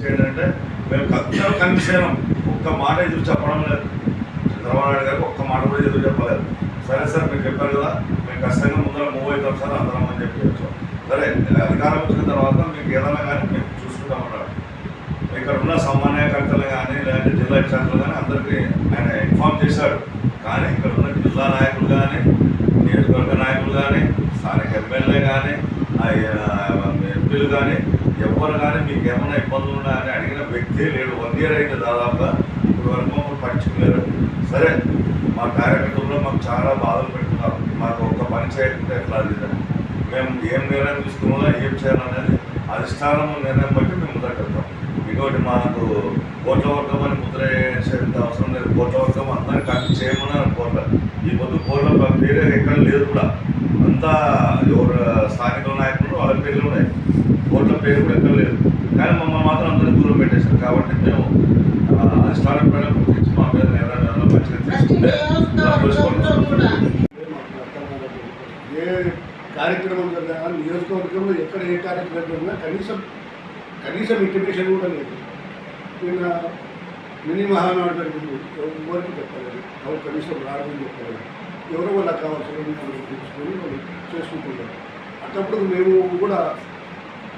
అంటే మేము ఖచ్చితంగా కనీసం ఒక్క మాట ఎదురు చెప్పడం లేదు. చంద్రబాబు నాయుడు గారికి ఒక్క మాట కూడా ఎదురు చెప్పలేదు. సరే సార్ మీరు చెప్పారు కదా మేము ఖచ్చితంగా ముందర మూవ్ అవుతాం సార్ అందరం అని చెప్పి వచ్చాం సరే అధికారం వచ్చిన తర్వాత మీకు ఏదైనా కానీ మేము చూసుకుంటామన్నారు ఇక్కడ ఉన్న సమన్వయకర్తలు కానీ లేదంటే జిల్లా ఇన్ఛార్జీలు కానీ అందరికీ ఆయన ఇన్ఫార్మ్ చేశాడు. కానీ ఇక్కడ ఉన్న జిల్లా నాయకులు కానీ నియోజకవర్గ నాయకులు కానీ స్థానిక ఎమ్మెల్యే కానీ ఎంపీలు కానీ ఎవరు కానీ మీకు ఏమైనా ఇబ్బందులు ఉన్నాయని అడిగిన వ్యక్తే లేడు. వన్ ఇయర్ అయితే దాదాపుగా. ఇప్పుడు వరకు మమ్మల్ని పట్టించుకోలేరు సరే మా కార్యకర్తలు మాకు చాలా బాధలు పెట్టుకున్నారు మాకు ఒక్క పని చేయకుండా ఎట్లా అది? మేము ఏం నిర్ణయం తీసుకున్నా ఏం చేయాలనేది అధిష్టానం నిర్ణయం బట్టి మేము ముందకెళ్తాం ఇంకోటి మాకు కోట్ల వర్గం అని ముద్ర వేసేంత అవసరం లేదు. కోట్ల వర్గం అందరం కలిసి చేయమని అనుకోవట్లేదు ఈ పొద్దు కోట్ల పేరే ఎక్కడ లేదు కూడా. అంతా ఎవరు స్థానిక నాయకులు వాళ్ళ పేర్లు ఉన్నాయి. కోట్ల పేరు కూడా ఎక్కడ లేదు. కానీ మమ్మల్ని మాత్రం అందరినీ దూరం పెట్టేశారు. కాబట్టి మేము ఆ, అధిష్టానం పైన గుర్తించి మా దాన్ని తెలుసుకుంటాం. ఏ కార్యక్రమం జరిగినా నియోజకవర్గంలో ఎక్కడ ఏ కార్యక్రమం జరిగినా కనీసం కనీసం ఇంటిమేషన్ కూడా లేదు. నిన్న మినీ మహానాడు జరిగింది. ఎవరికి చెప్పలేదు. ఎవరు కనీసం రాదని చెప్పలేదు. ఎవరో వాళ్ళకి కావాల్సిన వాళ్ళు తీసుకొని వాళ్ళు చేసుకుంటున్నారు. అట్టప్పుడు మేము కూడా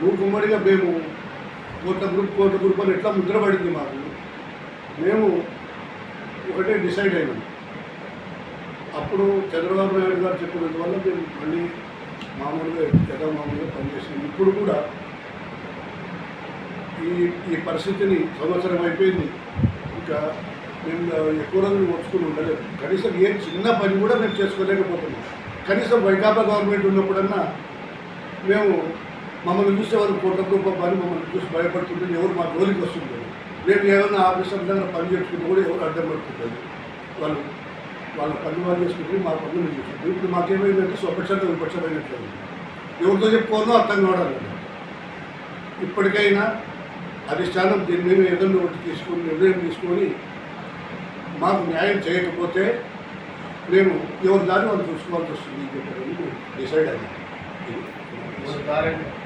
మూకుమ్మడిగా మేము కోట్ల గ్రూప్ కోట్ల గ్రూప్ అని ఎట్లా ముద్రపడింది మాకు? మేము ఒకటే డిసైడ్ అయినాం. అప్పుడు చంద్రబాబు నాయుడు గారు చెప్పినందువల్ల మేము మళ్ళీ మామూలుగా యథా మామూలుగా పనిచేసాం ఇప్పుడు కూడా ఈ ఈ పరిస్థితిని సంవత్సరం అయిపోయింది. ఇంకా మేము ఎక్కువ రోజులు వచ్చుకుని ఉండలేదు. కనీసం ఏ చిన్న పని కూడా మేము చేసుకోలేకపోతున్నాం. కనీసం వైకాపా గవర్నమెంట్ ఉన్నప్పుడన్నా మేము మమ్మల్ని చూసే వాళ్ళు కోట్ల రూపాయల పని మమ్మల్ని చూసి భయపడుతుంటుంది ఎవరు మా జోలికి వస్తుంటారు. నేను ఏమైనా ఆఫీసర్ దగ్గర పని చేసుకుంటే కూడా ఎవరు అడ్డం పడుతుంటుంది వాళ్ళు వాళ్ళ పని వాళ్ళు చేసుకుంటే మా పనులు మేము చేసుకుంటాం ఇప్పుడు మాకేమైందంటే స్వపక్షంగా విపక్షమైనట్లేదు ఎవరితో చెప్పుకోవాలో అర్థం కావడం ఇప్పటికైనా అధిష్టానం దీని మీద ఏదన్నా ఒకటి తీసుకుని నిర్ణయం తీసుకొని మాకు న్యాయం చేయకపోతే మేము ఎవరి దారి వాళ్ళు చూసుకోవాల్సి వస్తుంది. అని చెప్పి డిసైడ్ అయ్యాను కార్యక్రమం